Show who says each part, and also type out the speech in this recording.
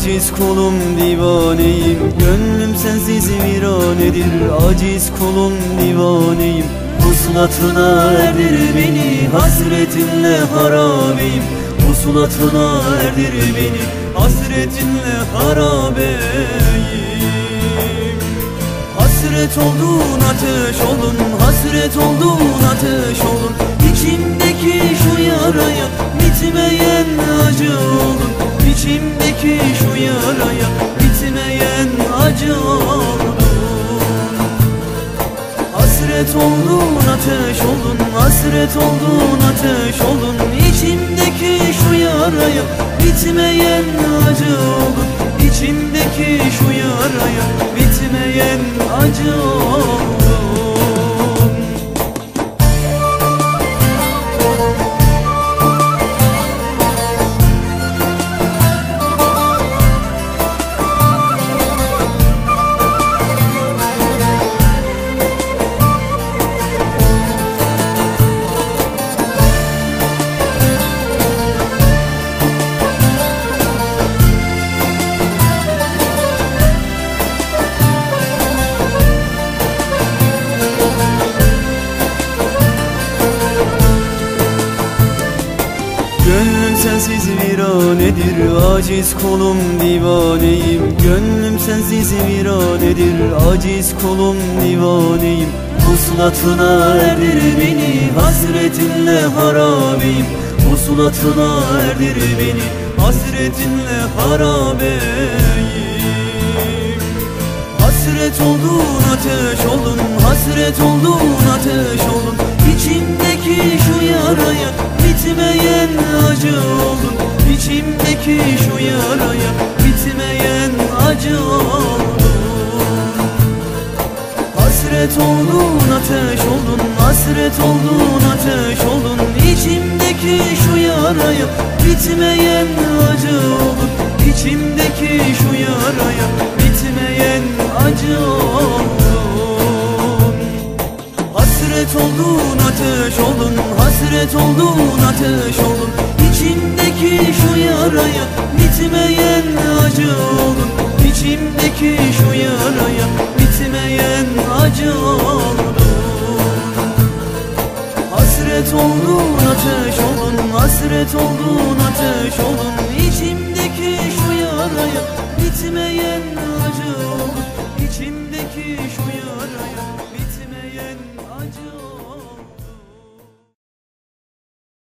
Speaker 1: aciz kulum divaneyim. Gönlüm sensiz viranedir aciz kulum divaneyim. Vuslatına erdir beni hasretinle harabeyim. Vuslatına erdir beni hasretinle harabeyim. Hasret oldun ateş olun Hasret oldun ateş olun İçimdeki şu yaraya Bitmeyen Hasret oldun ateş olun Hasret oldun ateş olun İçimdeki şu yaraya Bitmeyen acı olun İçimdeki şu viranedir Aciz kulum divaneyim. Gönlüm sensiz viranedir Aciz kulum divaneyim. Vuslatına erdir beni Hasretinle harabeyim. Vuslatına erdir beni Hasretinle harabeyim. Hasret oldun ateş olun Hasret oldun ateş olun. İçimdeki şu yaraya Bitmeyen acı olun İçimdeki şu yaraya Bitmeyen acı olun Hasret oldun ateş olun Hasret oldun ateş olun İçimdeki şu yaraya Bitmeyen acı olun İçimdeki şu yaraya Bitmeyen acı olun Hasret oldun ateş olun Hasret oldun ateş olun İçimdeki şu yaraya Bitmeyen acı olun İçimdeki şu yaraya Bitmeyen acı olun Hasret oldun ateş olun Hasret oldun ateş olun İçimdeki şu yaraya Bitmeyen acı olun